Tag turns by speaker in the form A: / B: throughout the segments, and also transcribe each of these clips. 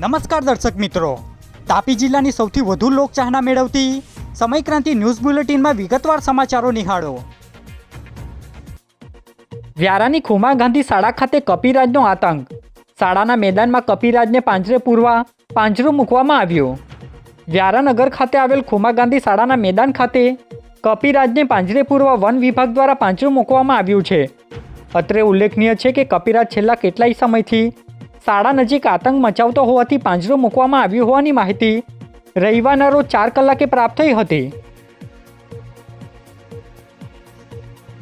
A: નમસ્કાર દર્શક મિત્રો. તાપી જિલ્લાની સૌથી વધુ લોકચાહના મેળવતી સમયક્રાંતિ ન્યૂઝ બુલેટિનમાં વિગતવાર સમાચારો નિહાળો. વ્યારાની ખુમા ગાંધી શાળા ખાતે કપિરાજનો આતંક. શાળાના મેદાનમાં કપિરાજને પાંજરે પૂરવા પાંજરો મૂકવામાં આવ્યો. વ્યારાનગર ખાતે આવેલ ખુમા ગાંધી શાળાના મેદાન ખાતે કપિરાજને પાંજરે પૂરવા વન વિભાગ દ્વારા પાંજરું મૂકવામાં આવ્યું છે. અત્રે ઉલ્લેખનીય છે કે કપિરાજ છેલ્લા કેટલાય સમયથી શાળા નજીક આતંક મચાવતો હોવાથી પાંજરો મૂકવામાં આવ્યો હોવાની માહિતી રવિવારના રોજ ચાર કલાકે પ્રાપ્ત થઈ હતી.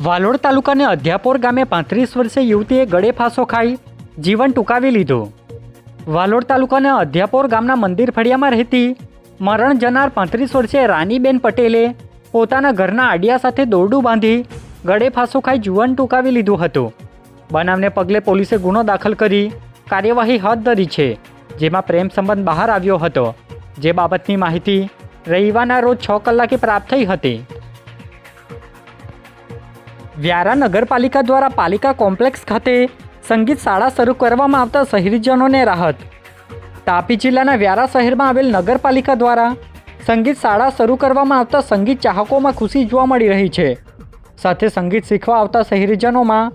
A: વાલોડ તાલુકાને અધ્યાપોર ગામે પાંત્રીસ વર્ષે યુવતીએ ગળે ફાંસો ખાઈ જીવન ટૂંકાવી લીધું. વાલોડ તાલુકાના અધ્યાપોર ગામના મંદિર ફળિયામાં રહેતી મરણ જનાર પાંત્રીસ વર્ષે રાનીબેન પટેલે પોતાના ઘરના આડિયા સાથે દોરડું બાંધી ગળે ફાંસો ખાઈ જીવન ટૂંકાવી લીધું હતું. બનાવને પગલે પોલીસે ગુનો દાખલ કરી કાર્યવાહી હાથ ધરી છે, જેમાં પ્રેમ સંબંધ બહાર આવ્યો હતો. જે બાબતની માહિતી રવિવારના રોજ છ કલાકે પ્રાપ્ત થઈ હતી. વ્યારા નગરપાલિકા દ્વારા પાલિકા કોમ્પ્લેક્સ ખાતે સંગીત શાળા શરૂ કરવામાં આવતા શહેરીજનોને રાહત. તાપી જિલ્લાના વ્યારા શહેરમાં આવેલ નગરપાલિકા દ્વારા સંગીત શાળા શરૂ કરવામાં આવતા સંગીત ચાહકોમાં ખુશી જોવા મળી રહી છે. સાથે સંગીત શીખવા આવતા શહેરીજનોમાં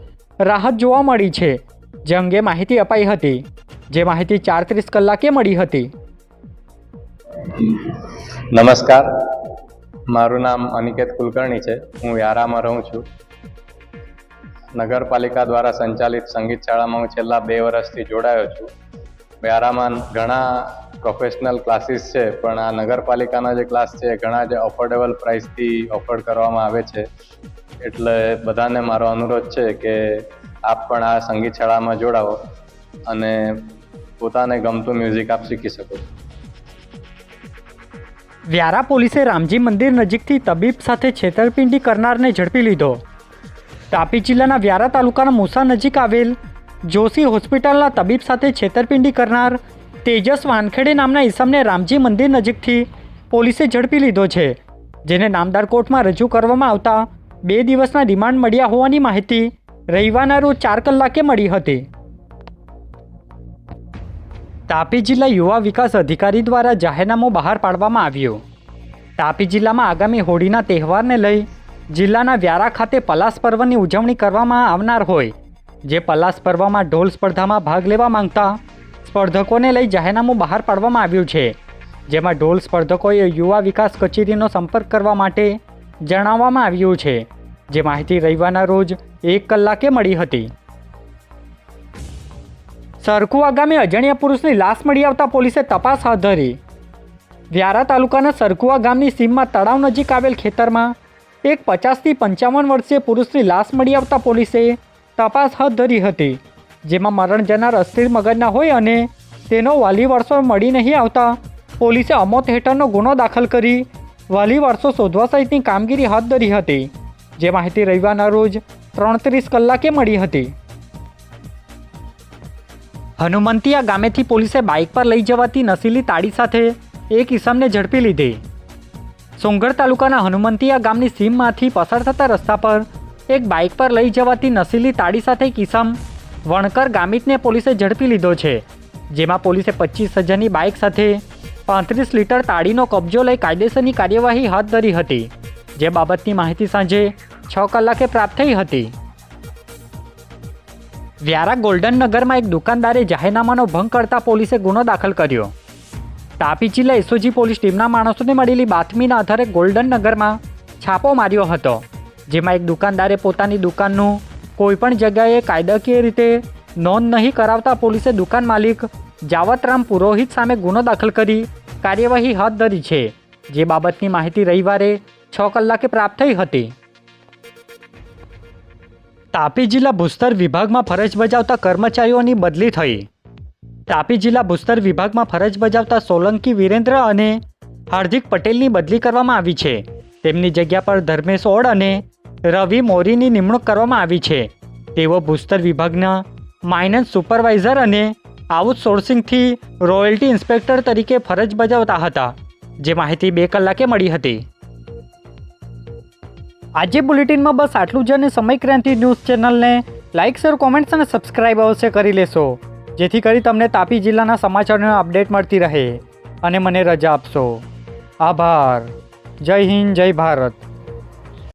A: રાહત જોવા મળી છે. જે અંગે માહિતી અપાઈ હતી, જે માહિતી ચાર ત્રીસ કલાકે મળી હતી.
B: નમસ્કાર. મારું નામ અનિકેત કુલકર્ણી છે. હું વ્યારામાં રહું છું. નગરપાલિકા દ્વારા સંચાલિત સંગીત શાળામાં હું છેલ્લા બે વર્ષથી જોડાયો છું. વ્યારામાં ઘણા પ્રોફેશનલ ક્લાસીસ છે, પણ આ નગરપાલિકાના જે ક્લાસ છે, ઘણા જે અફોર્ડેબલ પ્રાઇસથી ઓફર કરવામાં આવે છે. એટલે બધાને મારો અનુરોધ છે કે આપ પણ આ સંગીત શાળામાં જોડાવો અને પોતાને ગમતું મ્યુઝિક આપ શીખી શકો
A: વ્યારા પોલીસે રામજી મંદિર નજીકથી તબીબ સાથે છેતરપિંડી કરનારને ઝડપી લીધો. તાપી જિલ્લાના વ્યારા તાલુકાના મુસા નજીક આવેલ જોશી હોસ્પિટલના તબીબ સાથે છેતરપિંડી કરનાર તેજસ વાનખેડે નામના ઈસમને રામજી મંદિર નજીકથી પોલીસે ઝડપી લીધો છે, જેને નામદાર કોર્ટમાં રજૂ કરવામાં આવતા બે દિવસના રિમાન્ડ મળ્યા હોવાની માહિતી રવિવારના રોજ ચાર કલાકે મળી હતી. તાપી જિલ્લા યુવા વિકાસ અધિકારી દ્વારા જાહેરનામું બહાર પાડવામાં આવ્યું. તાપી જિલ્લામાં આગામી હોળીના તહેવારને લઈ જિલ્લાના વ્યારા ખાતે પલાસ પર્વની ઉજવણી કરવામાં આવનાર હોય, જે પલાસ પર્વમાં ઢોલ સ્પર્ધામાં ભાગ લેવા માંગતા સ્પર્ધકોને લઈ જાહેરનામું બહાર પાડવામાં આવ્યું છે, જેમાં ઢોલ સ્પર્ધકોએ યુવા વિકાસ કચેરીનો સંપર્ક કરવા માટે જણાવવામાં આવ્યું છે. જે માહિતી રવિવારના રોજ એક કલાકે મળી હતી. સરકુવા ગામે અજાણ્યા પુરુષની લાશ મળી આવતા પોલીસે તપાસ હાથ ધરી. વ્યારા તાલુકાના સરકુવા ગામની સીમમાં તળાવ નજીક આવેલ ખેતરમાં એક પચાસથી પંચાવન વર્ષીય પુરુષની લાશ મળી આવતા પોલીસે તપાસ હાથ ધરી હતી. જેમાં મરણ જનાર અસ્થિર મગજના હોય અને તેનો વાલી વર્ષો મળી નહીં આવતા પોલીસે અમોત હેઠળનો ગુનો દાખલ કરી વાલી વર્ષો શોધવા સહિતની કામગીરી હાથ ધરી હતી, જે માહિતી રવિવારના રોજ ત્રણત્રીસ કલાકે મળી હતી. હનુમંતિયા ગામેથી પોલીસે બાઇક પર લઈ જવાતી નશીલી તાળી સાથે એક ઈસમને ઝડપી લીધી. સોંગઢ તાલુકાના હનુમંતિયા ગામની સીમમાંથી પસાર થતા રસ્તા પર એક બાઇક પર લઈ જવાતી નશીલી તાળી સાથે એક ઈસમ વણકર ગામિતને પોલીસે ઝડપી લીધો છે, જેમાં પોલીસે પચીસ હજારની બાઇક સાથે પાંત્રીસ લીટર તાળીનો કબજો લઈ કાયદેસરની કાર્યવાહી હાથ ધરી હતી. જે બાબતની માહિતી સાંજે છ કલાકે પ્રાપ્ત થઈ હતી. વ્યારા ગોલ્ડન નગરમાં એક દુકાનદારે જાહેરનામાનો ભંગ કરતા પોલીસે ગુનો દાખલ કર્યો. તાપી જિલ્લા એસઓજી પોલીસ ટીમના માણસોને મળેલી બાતમીના આધારે ગોલ્ડન નગરમાં છાપો માર્યો હતો. જેમાં એક દુકાનદારે પોતાની દુકાનનું કોઈપણ જગ્યાએ કાયદાકીય રીતે નોંધ નહીં કરાવતા પોલીસે દુકાન માલિક જાવતરામ પુરોહિત સામે ગુનો દાખલ કરી કાર્યવાહી હાથ ધરી છે. જે બાબતની માહિતી રવિવારે છ કલાકે પ્રાપ્ત થઈ હતી. તાપી જિલ્લા ભૂસ્તર વિભાગમાં ફરજ બજાવતા કર્મચારીઓની બદલી થઈ. તાપી જિલ્લા ભૂસ્તર વિભાગમાં ફરજ બજાવતા સોલંકી વિરેન્દ્ર અને હાર્દિક પટેલની બદલી કરવામાં આવી છે. તેમની જગ્યા પર ધર્મેશ ઓળ અને રવિ મોરીની નિમણૂક કરવામાં આવી છે. તેઓ ભૂસ્તર વિભાગના માઇનન્સ સુપરવાઇઝર અને આઉટસોર્સિંગથી રોયલ્ટી ઇન્સ્પેક્ટર તરીકે ફરજ બજાવતા હતા, જે માહિતી બે કલાકે મળી હતી. આજે બુલેટિનમાં બસ આટલું જ અને સમય ક્રાંતિ ન્યૂઝ ચેનલને લાઇક શેર, કોમેન્ટ્સ અને સબસ્ક્રાઇબ અવશ્ય કરી લેશો, જેથી કરી તમને તાપી જિલ્લાના સમાચારોની અપડેટ મળતી રહે. અને મને રજા આપશો. આભાર. જય હિન્દ, જય ભારત.